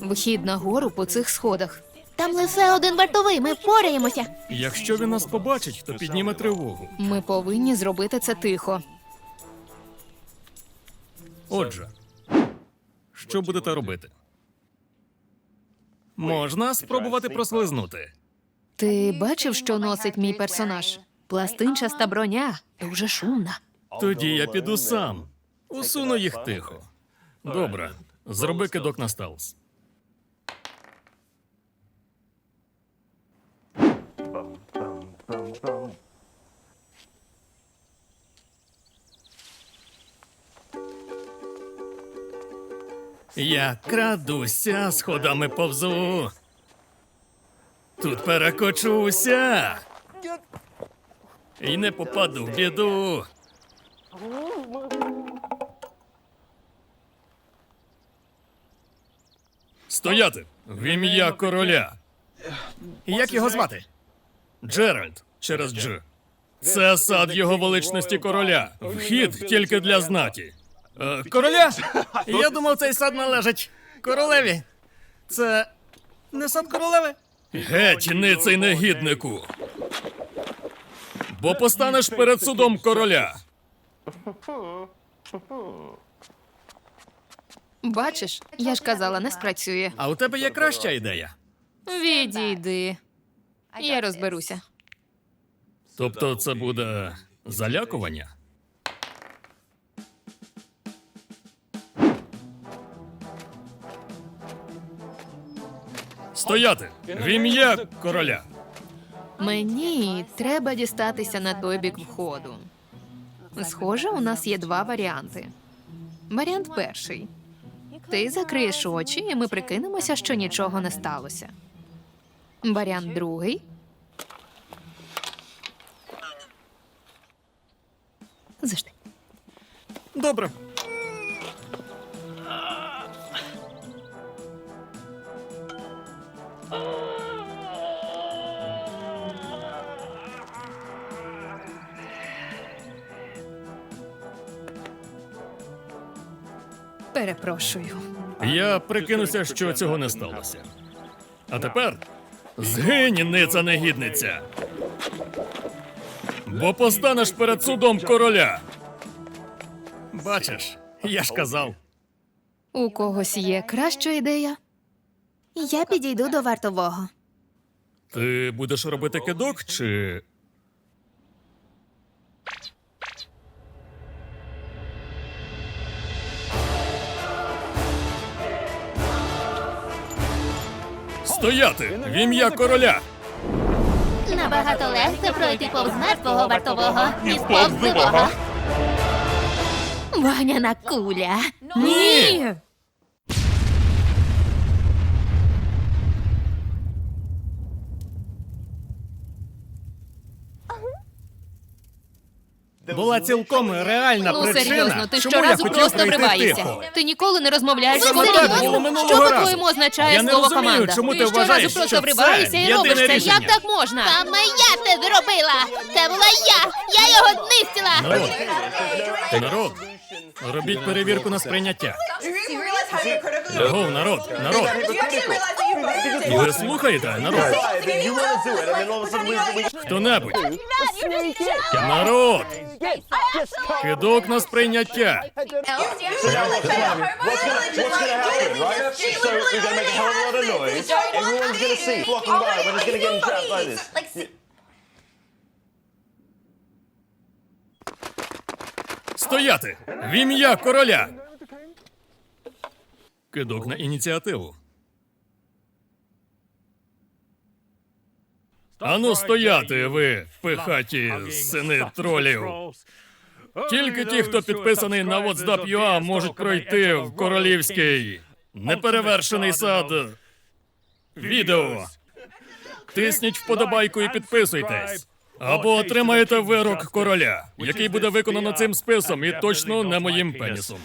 Вхід на гору по цих сходах. Там лише один вартовий, ми впораємося. Якщо він нас побачить, то підніме тривогу. Ми повинні зробити це тихо. Отже, що будете робити? Можна спробувати прослизнути. Ти бачив, що носить мій персонаж? Пластинчаста броня, дуже шумна. Тоді я піду сам. Усуну їх тихо. Добре, зроби кидок на стелс. Я крадуся сходами повзу. Тут перекочуся. І не попаду в біду. Стояти! В ім'я короля. Як його звати? Джеральд через Дж. Це сад його величності короля. Вхід тільки для знаті. Е, короля? Я думав, цей сад належить королеві. Це не сад королеви? Геть, ницей негіднику. Бо постанеш перед судом короля. Бачиш, я ж казала, не спрацює. А у тебе є краща ідея. Відійди. Я розберуся. Тобто це буде залякування? Стояти! В ім'я короля! Мені треба дістатися на той бік входу. Схоже, у нас є два варіанти. Варіант перший. Ти закриєш очі, і ми прикинемося, що нічого не сталося. Варіант другий. Завжди. Добре. Перепрошую. Я прикинуся, що цього не сталося. А тепер згинь, ниця негідниця. Бо постанеш перед судом короля. Бачиш, я ж казав. У когось є краща ідея? Я підійду до вартового. Ти будеш робити кидок чи. Стояти! В ім'я короля! Набагато легше пройти повз мертвого вартового, ніж повз живого. Вогняна куля. Ні! Була цілком реальна Ну причина. серйозно, ти чому я щоразу хотів просто пройти вриваєшся. тихо. Ти ніколи не розмовляєш з було минулого Що разу. по-твоєму означає Я не слово розумію, команда? чому ти щоразу вважаєш, просто що це вриваєшся і єдине робиш це. рішення? Як так можна? Саме я це зробила. Це була я. Я його знищила. Народ, народ, робіть перевірку на сприйняття. Гов, народ, народ. Ви слухаєте, народ? Хто-небудь. Народ! Кидок на сприйняття. What's gonna, what's gonna happen, right? So Ану стояти, ви, пихаті сини тролів. Тільки ті, хто підписаний на WhatsApp.ua, можуть пройти в королівський неперевершений сад відео. Тисніть вподобайку і підписуйтесь. Або отримаєте вирок короля, який буде виконано цим списом і точно не моїм пенісом.